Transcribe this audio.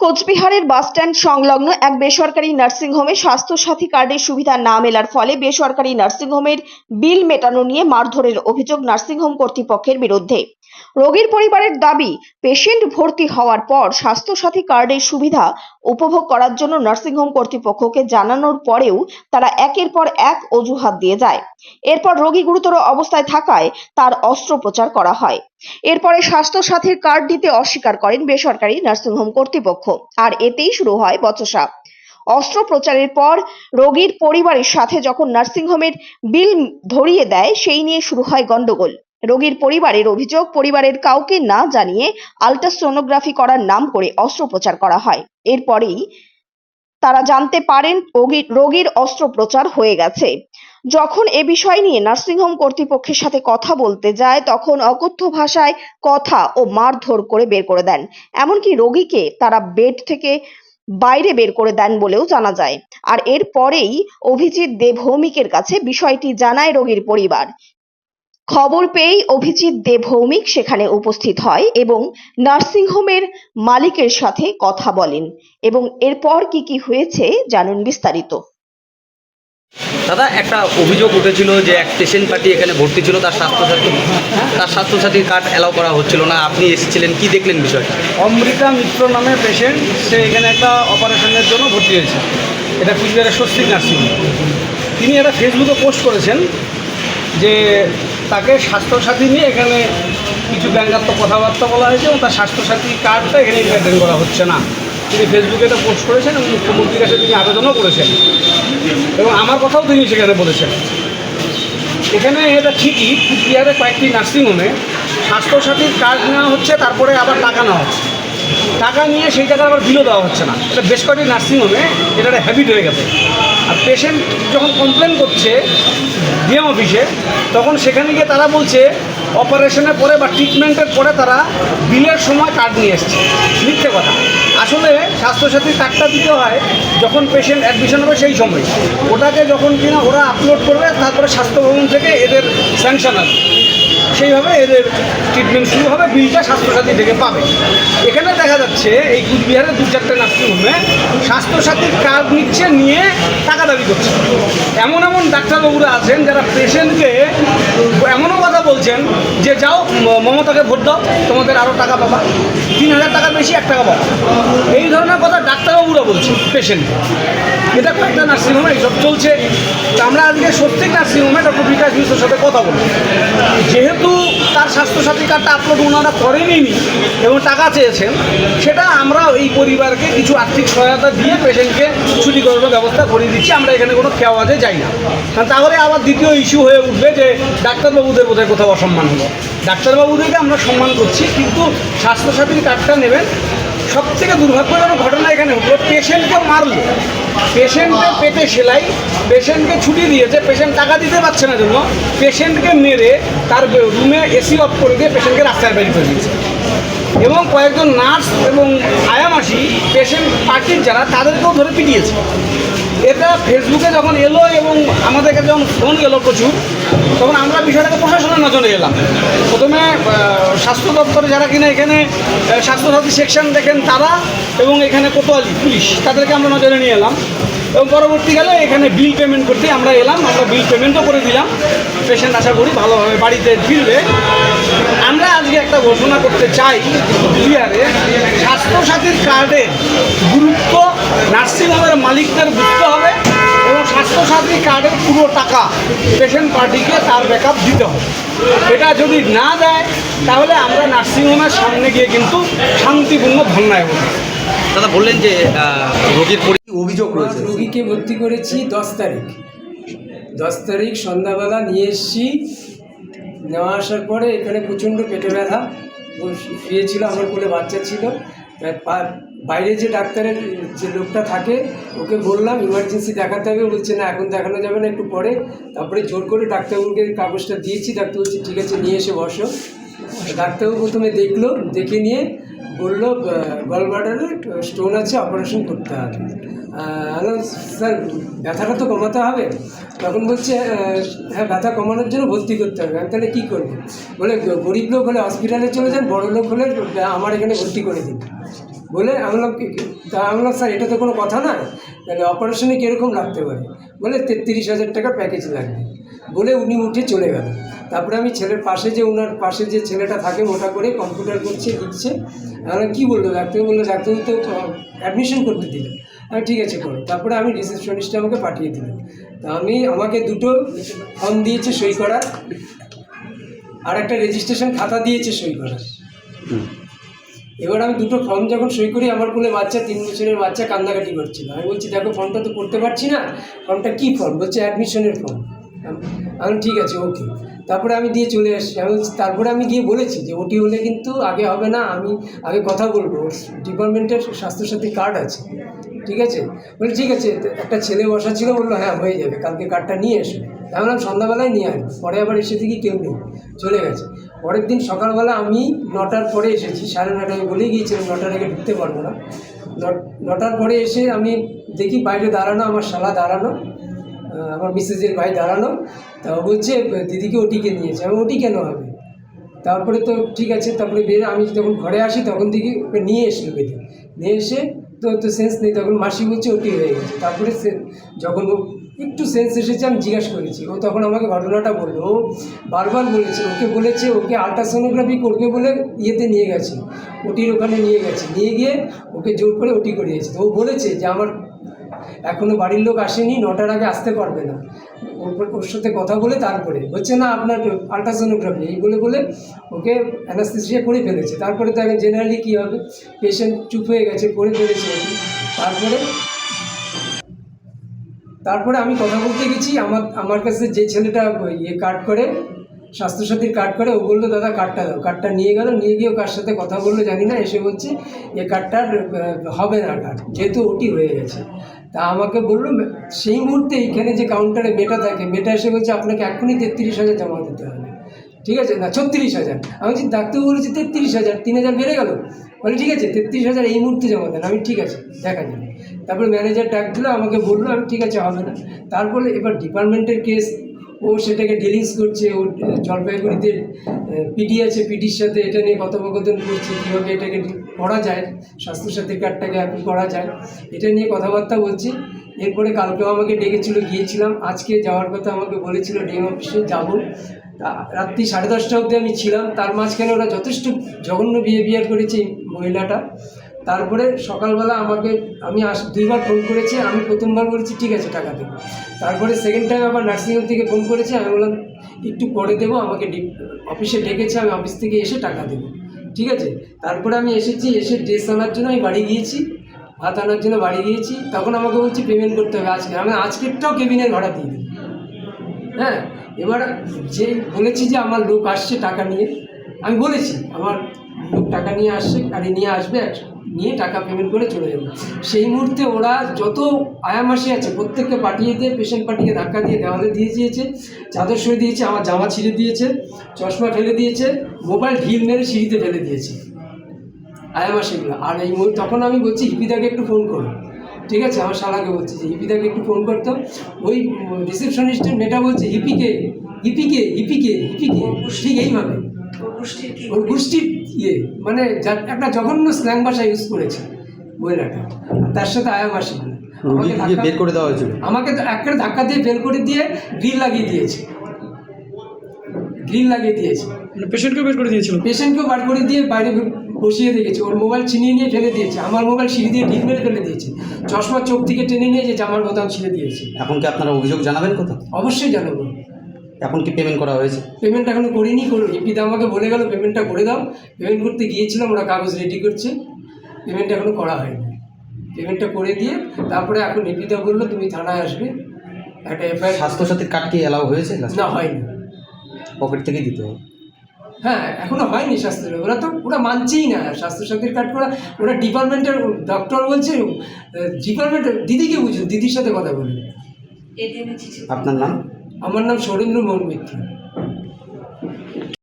কোচবিহারের বাসস্ট্যান্ড সংলগ্ন এক বেসরকারি নার্সিংহোমে স্বাস্থ্যসাথী কার্ডের সুবিধা না মেলার ফলে বেসরকারি নার্সিংহোমের বিল মেটানো নিয়ে মারধরের অভিযোগ নার্সিংহোম কর্তৃপক্ষের বিরুদ্ধে। রোগীর পরিবারের দাবি, পেশেন্ট ভর্তি হওয়ার পর স্বাস্থ্যসাথী কার্ডের সুবিধা উপভোগ করার জন্য নার্সিংহোম কর্তৃপক্ষকে জানানোর পরেও তারা একের পর এক অজুহাত দিয়ে যায়। এরপর রোগী গুরুতর অবস্থায় থাকায় তার অস্ত্রোপচার করা হয়। এরপরে স্বাস্থ্যসাথীর কার্ড দিতে অস্বীকার করেন বেসরকারি নার্সিংহোম কর্তৃপক্ষ। আর এতেই শুরু হয় বচসা। অস্ত্রোপচারের পর রোগীর পরিবারের সাথে যখন নার্সিংহোমের বিল ধরিয়ে দেয়, সেই নিয়ে শুরু হয় গন্ডগোল। রোগীর পরিবারের অভিযোগ, পরিবারের কাউকে না জানিয়ে আলট্রাসোনোগ্রাফি করার নাম করে অস্ত্রোপচার করা হয়। এরপরেই তারা জানতে পারেন রোগীর অস্ত্রোপচার হয়ে গেছে। যখন এ বিষয় নিয়ে নার্সিংহোম কর্তৃপক্ষের সাথে কথা বলতে যায়, তখন অকথ্য ভাষায় কথা ও মারধর করে বের করে দেন। এমনকি রোগীকে তারা বেড থেকে বাইরে বের করে দেন বলেও জানা যায়। আর এর পরেই অভিজিৎ দে ভৌমিকের কাছে বিষয়টি জানায় রোগীর পরিবার। খবর পেয়েই অভিজিৎ দে ভৌমিক সেখানে উপস্থিত হয় এবং নার্সিংহোমের মালিকের সাথে কথা বলেন এবং এরপর কি কি হয়েছে জানুন বিস্তারিত। দাদা, একটা অভিযোগ উঠেছিল যে এক পেশেন্ট পার্টি এখানে ভর্তি ছিল, তার স্বাস্থ্যসাথী তার স্বাস্থ্যসাথীর কার্ড অ্যালাউ করা হচ্ছিল না। আপনি এসেছিলেন, কি দেখলেন বিষয়টা? অমৃতা মিত্র নামে পেশেন্ট সে এখানে একটা অপারেশনের জন্য ভর্তি হয়েছে। এটা কুচবিহারের স্বস্তিক নার্সিং তিনি এটা ফেসবুকে পোস্ট করেছেন যে তাকে স্বাস্থ্যসাথী নিয়ে এখানে কিছু ব্যঙ্গাত্মক কথাবার্তা বলা হয়েছে এবং তার স্বাস্থ্যসাথী কার্ডটা এখানে মেনটেন করা হচ্ছে না। তিনি ফেসবুকে এটা পোস্ট করেছেন এবং মুখ্যমন্ত্রীর কাছে তিনি আবেদনও করেছেন। এবং আমার কথাও তিনি সেখানে বলেছেন। এখানে এটা ঠিকই, কুচবিহারে কয়েকটি নার্সিংহোমে স্বাস্থ্যসাথীর কার্ড নেওয়া হচ্ছে, তারপরে আবার টাকা নেওয়া হচ্ছে। টাকা নিয়ে সেই টাকা আবার বিলও দেওয়া হচ্ছে না। এটা বেশ কয়েকটি নার্সিংহোমে এটা একটা হ্যাবিট হয়ে গেছে। আর পেশেন্ট যখন কমপ্লেন করছে ডিএম অফিসে তখন সেখানে গিয়ে তারা বলছে অপারেশনের পরে বা ট্রিটমেন্টের পরে তারা বিলের সময় কার্ড নিয়ে এসছে। মিথ্যে কথা। আসলে স্বাস্থ্যসাথীর কার্ডটা দিতে হয় যখন পেশেন্ট অ্যাডমিশন হবে সেই সময়। ওটাকে যখন কিনা ওরা আপলোড করবে, তারপরে স্বাস্থ্য ভবন থেকে এদের স্যাংশন আসবে। সেইভাবে এদের ট্রিটমেন্ট শুরু হবে বিলটা স্বাস্থ্যসাথী থেকে পাবে। এখানে দেখা যাচ্ছে এই কুচবিহারের দু চারটে নার্সিংহোমে স্বাস্থ্যসাথীর কার্ড নিচ্ছে, নিয়ে টাকা দাবি করছে। এমন এমন ডাক্তারবাবুরা আছেন যারা পেশেন্টকে এমনও কথা বলছেন যে যাও মমতাকে ভোট দাও, তোমাদের আরও টাকা পাবা। তিন হাজার টাকা বেশি, এক টাকা পাবা। এই ধরনের কথা ডাক্তারবাবুরা বলছে পেশেন্ট এটা কয়েকটা নার্সিংহোমে এইসব চলছে। তা আমরা আজকে সত্যি নার্সিংহোমে ডক্টর বিকাশ মিশ্রের সাথে কথা বলি যেহেতু তার স্বাস্থ্যসাথী কার্ডটা আপলোড ওনারা করেনি এবং টাকা চেয়েছেন, সেটা আমরা এই পরিবারকে কিছু আর্থিক সহায়তা দিয়ে পেশেন্টকে ছুটি করানোর ব্যবস্থা করে দিচ্ছি, আমরা এখানে কোনো খেওয়াজে যাই না। কারণ তাহলে আবার দ্বিতীয় ইস্যু হয়ে উঠবে যে ডাক্তারবাবুদের বোধহয় কোথাও অসম্মান হলো। ডাক্তারবাবুদেরকে আমরা সম্মান করছি, কিন্তু স্বাস্থ্যসাথীর কার্ডটা নেবেন সব থেকে দুর্ভাগ্যজনক ঘটনা এখানে হলো, পেশেন্টকে মারলো। পেশেন্টের পেটে সেলাই, পেশেন্টকে ছুটি দিয়েছে, পেশেন্ট টাকা দিতে পারছে না জন্য, পেশেন্টকে মেরে তার রুমে এসি অফ করে দিয়ে পেশেন্টকে রাস্তায় বেরিয়ে করে দিয়েছে। এবং কয়েকজন নার্স এবং আয়ামাসি, পেশেন্ট পার্টির যারা, তাদেরকেও ধরে পিটিয়েছে। এটা ফেসবুকে যখন এলো এবং আমাদের কাছে যখন ফোন এলো প্রচুর, তখন আমরা বিষয়টাকে প্রশাসনের নজরে এলাম। প্রথমে স্বাস্থ্য দপ্তরে যারা কিনা এখানে স্বাস্থ্যসাথী সেকশন দেখেন তারা এবং এখানে কোতোয়ালি পুলিশ, তাদেরকে আমরা নজরে নিয়ে এলাম। এবং পরবর্তীকালে এখানে বিল পেমেন্ট করতে আমরা এলাম, আমরা বিল পেমেন্টও করে দিলাম। পেশেন্ট আশা করি ভালোভাবে বাড়িতে ফিরবে। একটা ঘোষণা করতে চাই বিহারে স্বাস্থ্যসাথীর কার্ডের গুরুত্ব নার্সিংহোমের মালিকদের বুঝতে হবে এবং স্বাস্থ্যসাথী কার্ডের পুরো টাকা পেশেন্ট পার্টিকে তার ব্যাকআপ দিতে হবে। এটা যদি না দেয় তাহলে আমরা নার্সিংহোমের সামনে গিয়ে কিন্তু শান্তিপূর্ণ ধর্নায় বলব দাদা বললেন যে রোগীর পরি অভিযোগ রয়েছে। রুগীকে ভর্তি করেছি দশ তারিখ। দশ তারিখ সন্ধ্যাবেলা নিয়ে এসেছি। নেওয়া আসার পরে এখানে প্রচণ্ড পেটে ব্যথা। শুয়েছিল, আমার কোলে বাচ্চা ছিল। বাইরে যে ডাক্তারের যে লোকটা থাকে, ওকে বললাম ইমার্জেন্সি দেখাতে হবে। বলছে, না, এখন দেখানো যাবে না, একটু পরে। তারপরে জোর করে ডাক্তারবাবুকে কাগজটা দিয়েছি। ডাক্তার বলছে, ঠিক আছে, নিয়ে এসে বসো। ডাক্তারবাবু প্রথমে দেখল, দেখে নিয়ে বলল গলব্লাডারে স্টোন আছে, অপারেশন করতে হবে। স্যার, ব্যথাটা তো কমাতে হবে। তখন বলছে হ্যাঁ ব্যথা কমানোর জন্য ভর্তি করতে হবে। আমি তাহলে কী করব? বলে, গরিব লোক হলে হসপিটালে চলে যান, বড় লোক হলে আমার এখানে ভর্তি করে দিন। বলে, আমি? তা স্যার, এটা তো কোনো কথা নয়। তাহলে অপারেশনে কীরকম লাগতে পারে? বলে, তেত্রিশ হাজার টাকা প্যাকেজ লাগবে। বলে, উনি উঠে চলে গেল। তারপরে আমি ছেলের পাশে যে ওনার পাশে যে ছেলেটা থাকে, মোটা করে কম্পিউটার করছে, লিখছে। আমরা কী বলল? ডাক্তার বলল ডাক্তার তো অ্যাডমিশন করতে দিল আমি ঠিক আছে করো। তারপরে আমি রিসেপশনিস্টে আমাকে পাঠিয়ে দিলাম। তা আমি আমাকে দুটো ফর্ম দিয়েছে সই করার। আর একটা রেজিস্ট্রেশন খাতা দিয়েছে সই করার। এবার আমি দুটো ফর্ম যখন সই করি আমার কোলে বাচ্চা তিন বছরের বাচ্চা কান্নাকাটি করছিল। আমি বলছি দেখো ফর্মটা তো করতে পারছি না। ফর্মটা কী ফর্ম বলছে অ্যাডমিশনের ফর্ম আমি ঠিক আছে ওকে তারপরে আমি দিয়ে চলে আসছি আমি তারপরে আমি গিয়ে বলেছি যে ওটি হলে কিন্তু আগে হবে না। আমি আগে কথা বলব। ডিপার্টমেন্টের স্বাস্থ্যসাথী কার্ড আছে। ঠিক আছে? বলে ঠিক আছে। একটা ছেলে বসা ছিল, বলল হ্যাঁ হয়ে যাবে, কালকে কার্ডটা নিয়ে এসো। আমি বললাম, সন্ধ্যাবেলায় নিয়ে আসব। পরে আবার এসে দেখি কেউ নেই, চলে গেছে। পরের দিন সকালবেলা আমি নটার পরে এসেছি, সাড়ে নটায় বলেই গিয়েছিলাম, নটার আগে ঢুকতে পারব না। নটার পরে এসে আমি দেখি বাইরে দাঁড়ানো, আমার শালা দাঁড়ানো আমার মিসেসের ভাই দাঁড়ানো। তা বলছে, দিদিকে ওটিকে নিয়েছে আমি ওটি কেন হবে? তারপরে তো ঠিক আছে, তারপরে বের, আমি যখন ঘরে আসি, তখন দেখি ওকে নিয়ে এসলো বেঁধে। নিয়ে এসে তো তো সেন্স নেই, তখন মাসি বলছে ওটি হয়ে গেছে। তারপরে সে যখন ও একটু সেন্স এসেছে, আমি জিজ্ঞাসা করেছি। ও তখন আমাকে ঘটনাটা বলল। ও বারবার বলেছে, ওকে বলেছে, ওকে আল্ট্রাসোনোগ্রাফি করবে বলে ইয়েতে নিয়ে গেছে। ওটির ওখানে নিয়ে গেছে। নিয়ে গিয়ে ওকে জোর করে ওটি করিয়েছে। তো ও বলেছে যে আমার এখনও বাড়ির লোক আসেনি, নটার আগে আসতে পারবে না। ওর সাথে কথা বলে তারপরে হচ্ছে না, আপনার আলট্রাসোনোগ্রাফি, এই বলে বলে ওকে অ্যানাস্থেসিয়া করে ফেলেছে। তারপরে তো জেনারেলি কী হবে? পেশেন্ট চুপ হয়ে গেছে, করে ফেলেছে তারপরে তারপরে আমি কথা বলতে গেছি, আমার আমার কাছে যে ছেলেটা ইয়ে কার্ড করে, স্বাস্থ্যসাথীর কার্ড করে, ও বলল, দাদা কার্ডটা দাও। কার্ডটা নিয়ে গেল, নিয়ে গিয়ে কার সাথে কথা বলল জানি না, এসে বলছে, এ কার্ডটার হবে না কার্ড যেহেতু ওটি হয়ে গেছে। তা আমাকে বলল, সেই মুহূর্তে এইখানে যে কাউন্টারে মেটা থাকে মেটা এসে বলছে আপনাকে এখনই তেত্রিশ হাজার জমা দিতে হবে। ঠিক আছে? না, ছত্রিশ হাজার। আমি যে ডাক্তার বলেছি তেত্রিশ হাজার, তিন হাজার বেড়ে গেল। বলে, ঠিক আছে, তেত্রিশ হাজার এই মুহূর্তে জমা দেন। আমি ঠিক আছে, দেখা যাবে। তারপরে ম্যানেজার ডাক দিল, আমাকে বলল, আমি ঠিক আছে, হবে না। তারপরে এবার ডিপার্টমেন্টের কেস ও সেটাকে ডিলিংস করছে, ও জলপাইগুড়িতে পিডি আছে পিডির সাথে এটা নিয়ে কথোপকথন করছে, কীভাবে এটাকে করা যায়, স্বাস্থ্যসাথী কার্ডটাকে অ্যাপ্লি করা যায়, এটা নিয়ে কথাবার্তা বলছি। এরপরে কালকেও আমাকে ডেকেছিল, গিয়েছিলাম। আজকে যাওয়ার কথা আমাকে বলেছিল, ডিএম অফিসে যাব। রাত্রি সাড়ে দশটা অবধি আমি ছিলাম। তার মাঝখানে ওরা যথেষ্ট জঘন্য বিহেভিয়ার করেছে মহিলাটা। তারপরে সকালবেলা আমাকে, আমি আস, দুইবার ফোন করেছে, আমি প্রথমবার বলেছি, ঠিক আছে, টাকা দেবো তারপরে সেকেন্ড টাইম আবার নার্সিংহোম থেকে ফোন করেছে, আমি বললাম, একটু পরে দেবো, আমাকে অফিসে ডেকেছে, আমি অফিস থেকে এসে টাকা দেবো। ঠিক আছে? তারপরে আমি এসেছি, এসে ড্রেস আনার জন্য আমি বাড়ি গিয়েছি, ভাত আনার জন্য বাড়ি গিয়েছি, তখন আমাকে বলছি পেমেন্ট করতে হবে আজকে। আমি আজকেরটাও কেবিনের ভাড়া দিয়ে দিই। হ্যাঁ? এবার যে বলেছি যে আমার লোক আসছে টাকা নিয়ে, আমি বলেছি, আমার লোক টাকা নিয়ে আসছে, গাড়ি নিয়ে আসবে নিয়ে টাকা পেমেন্ট করে চলে যাবে। সেই মুহূর্তে ওরা যত আয়ামাসি আছে প্রত্যেককে পাঠিয়ে দিয়ে পেশেন্ট পাঠিয়ে ধাক্কা দিয়ে দেওয়ালে দিয়ে দিয়েছে চাদর সরে দিয়েছে আমার জামা ছিঁড়ে দিয়েছে চশমা ফেলে দিয়েছে মোবাইল ঢিল মেরে সিঁড়িতে ফেলে দিয়েছে। আয়ামাসিগুলো আর এই মুহূর্তে তখন আমি বলছি হিপিদাকে একটু ফোন করো। ঠিক আছে আমার শালাকে বলছি যে হিপিদাকে একটু ফোন করতো ওই রিসেপশনিস্টের মেয়েটা বলছে হিপিকে হিপিকে হিপিকে হিপিকে। ঠিক এইভাবে। ওর গোষ্ঠীর ইয়ে মানে একটা জঘন্য স্ল্যাং ভাষা ইউজ করেছে মহিলাটা। তার সাথে আয়া মাসি আমাকে রুগীকে ধাক্কা- বের করে দেওয়া হয়েছিল। আমাকে তো একটা ধাক্কা দিয়ে বের করে দিয়ে গ্রিল লাগিয়ে দিয়েছে। গ্রিল লাগিয়ে দিয়েছে। পেশেন্টকেও বের করে দিয়েছিল? পেশেন্টকেও বার করে দিয়ে বাইরে বসিয়ে রেখেছে ওর মোবাইল ছিনিয়ে নিয়ে ফেলে দিয়েছে। আমার মোবাইল সিঁড়ি দিয়ে ঢিল মেরে ফেলে দিয়েছে। চশমা চোখ থেকে টেনে নিয়ে যে জামার বোতাম ছিঁড়ে দিয়েছে। এখন কি আপনারা অভিযোগ জানাবেন কোথাও? অবশ্যই জানাব। এখন কি পেমেন্ট করা হয়েছে? পেমেন্ট এখনও করিনি করো ইপিদা আমাকে বলে গেল পেমেন্টটা করে দাও। পেমেন্ট করতে গিয়েছিলাম ওরা কাগজ রেডি করছে। পেমেন্ট এখনও করা হয়নি। পেমেন্টটা করে দিয়ে তারপরে এখন ইপিদা বলল তুমি থানায় আসবে। একটা এফআইআর স্বাস্থ্যসাথীর কার্ড কি এলাও হয়েছে? না হয়নি। পকেট থেকে দিতে হবে। হ্যাঁ এখনও হয়নি স্বাস্থ্য ওরা তো ওরা মানছেই না। স্বাস্থ্যসাথীর কার্ড করা ওরা ডিপার্টমেন্টের ডক্টর বলছে ডিপার্টমেন্টের দিদিকে বুঝুন দিদির সাথে কথা বলুন। আপনার নাম? আমার নাম সৌরেন্দ্র মোহন মিত্র।